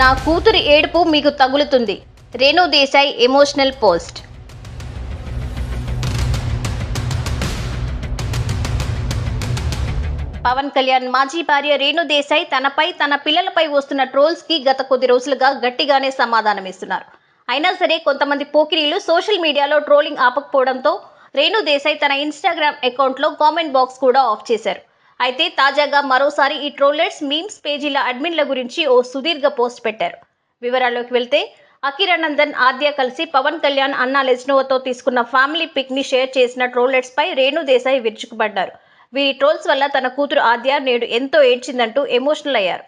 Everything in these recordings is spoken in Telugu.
నా కూతురి ఏడుపు మీకు తగులుతుంది. Renu Desai emotional post. Pawan Kalyan మాజీ భార్య రేణు దేశాయ్ తనపై తన పిల్లలపై వస్తున్న ట్రోల్స్కి గత కొద్ది రోజులుగా గట్టిగానే సమాధానం ఇస్తున్నారు అయినా సరే కొంతమంది పోకిరీలు సోషల్ మీడియాలో ట్రోలింగ్ ఆపకపోవడంతో రేణు దేశాయ్ తన ఇన్స్టాగ్రామ్ అకౌంట్లో కామెంట్ బాక్స్ కూడా ఆఫ్ చేశారు. అయితే తాజాగా మరోసారి ఈ ట్రోలర్స్ మీమ్స్ పేజీల అడ్మిన్ల గురించి ఓ సుదీర్ఘ పోస్ట్ పెట్టారు. వివరాల్లోకి వెళ్తే అకిరానందన్ ఆద్య కలిసి పవన్ కళ్యాణ్ అన్నా లెజ్నోవతో తీసుకున్న ఫ్యామిలీ పిక్ని షేర్ చేసిన ట్రోలర్స్ పై రేణు దేశాయి విరుచుకుపడ్డారు. వీరి ట్రోల్స్ వల్ల తన కూతురు ఆద్య నేడు ఎంతో ఏడ్చిందంటూ ఎమోషనల్ అయ్యారు.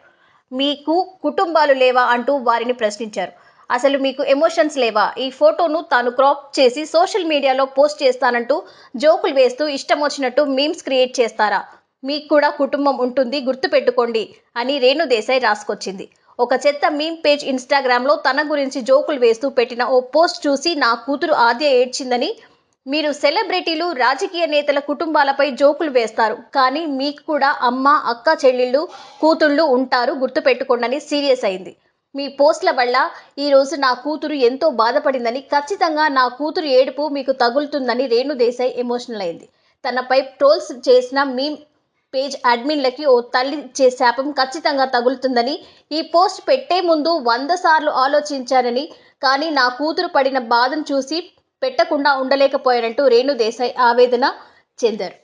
మీకు కుటుంబాలు లేవా? అంటూ వారిని ప్రశ్నించారు. అసలు మీకు ఎమోషన్స్ లేవా? ఈ ఫోటోను తాను క్రాప్ చేసి సోషల్ మీడియాలో పోస్ట్ చేస్తానంటూ జోకులు వేస్తూ ఇష్టం వచ్చినట్టు మీమ్స్ క్రియేట్ చేస్తారా? మీకు కూడా కుటుంబం ఉంటుంది గుర్తుపెట్టుకోండి అని రేణు దేశాయ్ రాసుకొచ్చింది. ఒక చెత్త మీమ్ పేజ్ ఇన్స్టాగ్రామ్లో తన గురించి జోకులు వేస్తూ పెట్టిన ఓ పోస్ట్ చూసి నా కూతురు ఆద్య ఏడ్చిందని మీరు సెలబ్రిటీలు రాజకీయ నేతల కుటుంబాలపై జోకులు వేస్తారు కానీ మీకు కూడా అమ్మ అక్క చెల్లెళ్ళు కూతుళ్ళు ఉంటారు గుర్తుపెట్టుకోండి సీరియస్ అయింది. మీ పోస్ట్ల వల్ల ఈరోజు నా కూతురు ఎంతో బాధపడిందని ఖచ్చితంగా నా కూతురు ఏడుపు మీకు తగులుతుందని రేణు దేశాయ్ ఎమోషనల్ అయింది. తనపై ట్రోల్స్ చేసిన మీ పేజ్ అడ్మిన్లకి ఓ తల్లి ఇచ్చే శాపం ఖచ్చితంగా తగులుతుందని ఈ పోస్ట్ పెట్టే ముందు వంద సార్లు ఆలోచించానని కానీ నా కూతురు పడిన బాధను చూసి పెట్టకుండా ఉండలేకపోయానంటూ రేణు దేశాయ్ ఆవేదన చెందారు.